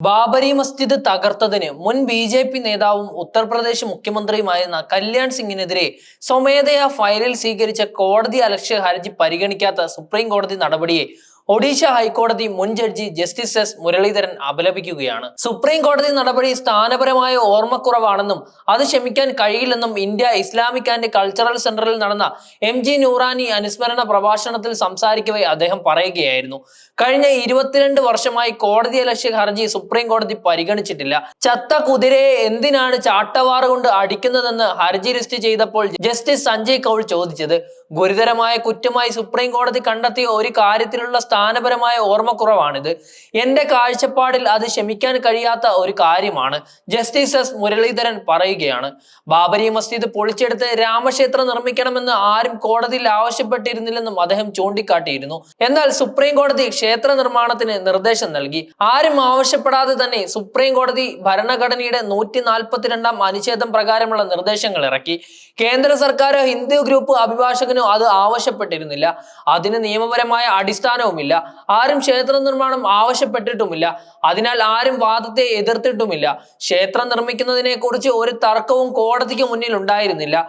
ബാബരി മസ്ജിദ് തകർത്തതിന് മുൻ B J P നേതാവും ഉത്തർപ്രദേശ് മുഖ്യമന്ത്രിയുമായിരുന്ന കല്യാൺ സിംഗിനെതിരെ സ്വമേധയാ ഫയലിൽ സ്വീകരിച്ച കോടതി അലക്ഷ്യ ഹർജി പരിഗണിക്കാത്ത സുപ്രീം കോടതി നടപടിയെ ഒഡീഷ ഹൈക്കോടതി മുൻ ജഡ്ജി ജസ്റ്റിസ് എസ് മുരളീധരൻ അപലപിക്കുകയാണ്. സുപ്രീം കോടതി നടപടി സ്ഥാനപരമായ ഓർമ്മക്കുറവാണെന്നും അത് ക്ഷമിക്കാൻ കഴിയില്ലെന്നും ഇന്ത്യ ഇസ്ലാമിക് ആൻഡ് കൾച്ചറൽ സെന്ററിൽ നടന്ന എം ജി നൂറാനി അനുസ്മരണ പ്രഭാഷണത്തിൽ സംസാരിക്കവേ അദ്ദേഹം പറയുകയായിരുന്നു. കഴിഞ്ഞ ഇരുപത്തിരണ്ട് വർഷമായി കോടതി അലക്ഷ്യ ഹർജി സുപ്രീം കോടതി പരിഗണിച്ചിട്ടില്ല. ചത്ത കുതിരയെ എന്തിനാണ് ചാട്ടവാറ് കൊണ്ട് അടിക്കുന്നതെന്ന് ഹർജി ലിസ്റ്റ് ചെയ്തപ്പോൾ ജസ്റ്റിസ് സഞ്ജയ് കൗൾ ചോദിച്ചത് ഗുരുതരമായ കുറ്റമായി സുപ്രീം കോടതി കണ്ടെത്തിയ ഒരു കാര്യത്തിലുള്ള സ്ഥാനപരമായ ഓർമ്മക്കുറവാണിത്. എന്റെ കാഴ്ചപ്പാടിൽ അത് ക്ഷമിക്കാൻ കഴിയാത്ത ഒരു കാര്യമാണ്. ജസ്റ്റിസ് എസ് മുരളീധരൻ പറയുകയാണ് ബാബരി മസ്ജിദ് പൊളിച്ചെടുത്ത് രാമക്ഷേത്രം നിർമ്മിക്കണമെന്ന് ആരും കോടതിയിൽ ആവശ്യപ്പെട്ടിരുന്നില്ലെന്നും അദ്ദേഹം ചൂണ്ടിക്കാട്ടിയിരുന്നു. എന്നാൽ സുപ്രീം കോടതി ക്ഷേത്ര നിർമ്മാണത്തിന് നിർദ്ദേശം നൽകി. ആരും ആവശ്യപ്പെടാതെ തന്നെ സുപ്രീം കോടതി ഭരണഘടനയുടെ നൂറ്റി നാൽപ്പത്തിരണ്ടാം അനുച്ഛേദം പ്രകാരമുള്ള നിർദ്ദേശങ്ങൾ ഇറക്കി. കേന്ദ്ര സർക്കാരോ ഹിന്ദു ഗ്രൂപ്പ് അഭിഭാഷകനോ അത് ആവശ്യപ്പെട്ടിരുന്നില്ല. അതിന് നിയമപരമായ അടിസ്ഥാനവുമില്ല. ആരും ക്ഷേത്ര നിർമ്മാണം ആവശ്യപ്പെട്ടിട്ടുമില്ല. അതിനാൽ ആരും വാദത്തെ എതിർത്തിട്ടുമില്ല. ക്ഷേത്രം നിർമ്മിക്കുന്നതിനെ കുറിച്ച് ഒരു തർക്കവും കോടതിക്ക് മുന്നിൽ ഉണ്ടായിരുന്നില്ല